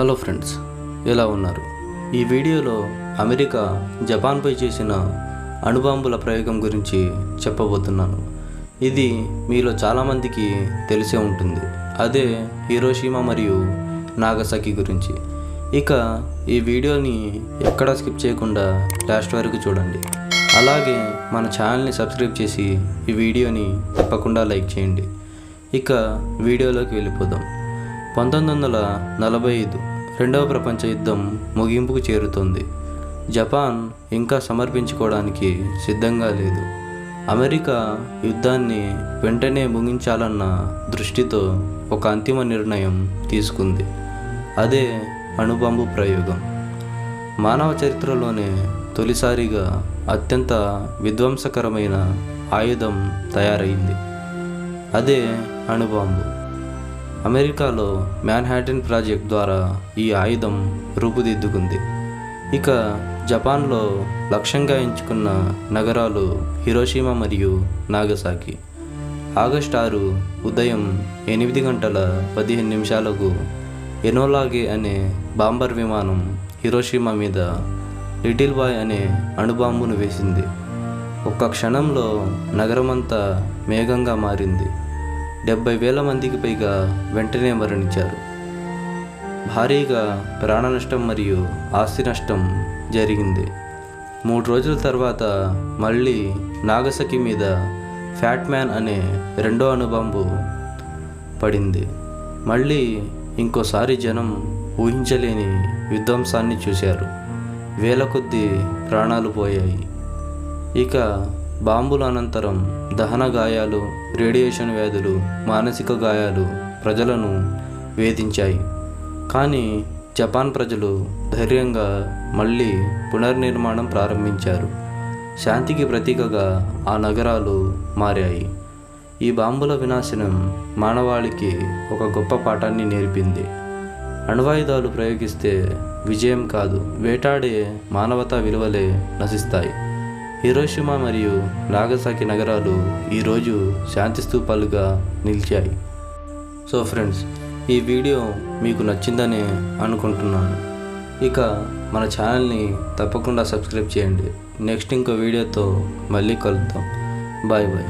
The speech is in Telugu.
హలో ఫ్రెండ్స్ ఎలా ఉన్నారు? ఈ వీడియోలో అమెరికా జపాన్పై చేసిన అణుబాంబుల ప్రయోగం గురించి చెప్పబోతున్నాను. ఇది మీలో చాలామందికి తెలిసే ఉంటుంది. అదే హీరోషీమా మరియు నాగసాకి గురించి. ఇక ఈ వీడియోని ఎక్కడా స్కిప్ చేయకుండా లాస్ట్ వరకు చూడండి. అలాగే మన ఛానల్ని సబ్స్క్రైబ్ చేసి ఈ వీడియోని తప్పకుండా లైక్ చేయండి. ఇక వీడియోలోకి వెళ్ళిపోదాం. పంతొమ్మిది వందల నలభై ఐదు రెండవ ప్రపంచ యుద్ధం ముగింపుకు చేరుతోంది. జపాన్ ఇంకా సమర్పించుకోవడానికి సిద్ధంగా లేదు. అమెరికా యుద్ధాన్ని వెంటనే ముగించాలన్న దృష్టితో ఒక అంతిమ నిర్ణయం తీసుకుంది. అదే అణుబాంబు ప్రయోగం. మానవ చరిత్రలోనే తొలిసారిగా అత్యంత విధ్వంసకరమైన ఆయుధం తయారైంది. అదే అణుబాంబు. అమెరికాలో మ్యాన్హాటన్ ప్రాజెక్ట్ ద్వారా ఈ ఆయుధం రూపుదిద్దుకుంది. ఇక జపాన్లో లక్ష్యంగా ఎంచుకున్న నగరాలు హిరోషిమా మరియు నాగసాకి. ఆగస్ట్ ఆరు ఉదయం ఎనిమిది గంటల పదిహేను నిమిషాలకు ఎనోలాగే అనే బాంబర్ విమానం హిరోషిమా మీద లిటిల్ బాయ్ అనే అణుబాంబును వేసింది. ఒక్క క్షణంలో నగరమంతా మేఘంగా మారింది. డెబ్బై వేల మందికి పైగా వెంటనే మరణించారు. భారీగా ప్రాణ నష్టం మరియు ఆస్తి నష్టం జరిగింది. మూడు రోజుల తర్వాత మళ్ళీ నాగసకి మీద ఫ్యాట్ మ్యాన్ అనే రెండో అణుబాంబు పడింది. మళ్ళీ ఇంకోసారి జనం ఊహించలేని విధ్వంసాన్ని చూశారు. వేల కొద్దీ ప్రాణాలు పోయాయి. ఇక బాంబుల అనంతరం దహన గాయాలు రేడియేషన్ వ్యాధులు మానసిక గాయాలు ప్రజలను వేధించాయి. కానీ జపాన్ ప్రజలు ధైర్యంగా మళ్ళీ పునర్నిర్మాణం ప్రారంభించారు. శాంతికి ప్రతీకగా ఆ నగరాలు మారాయి. ఈ బాంబుల వినాశనం మానవాళికి ఒక గొప్ప పాఠాన్ని నేర్పింది. అణ్వాయుధాలు ప్రయోగిస్తే విజయం కాదు వేటాడే మానవతా విలువలే నశిస్తాయి. హిరోషిమా మరియు నాగసాకి నగరాలు ఈరోజు శాంతి స్తూపాలుగా నిలిచాయి. సో ఫ్రెండ్స్ ఈ వీడియో మీకు నచ్చిందని అనుకుంటున్నాను. ఇక మన ఛానల్ని తప్పకుండా సబ్స్క్రైబ్ చేయండి. నెక్స్ట్ ఇంకో వీడియోతో మళ్ళీ కలుద్దాం. Bye bye.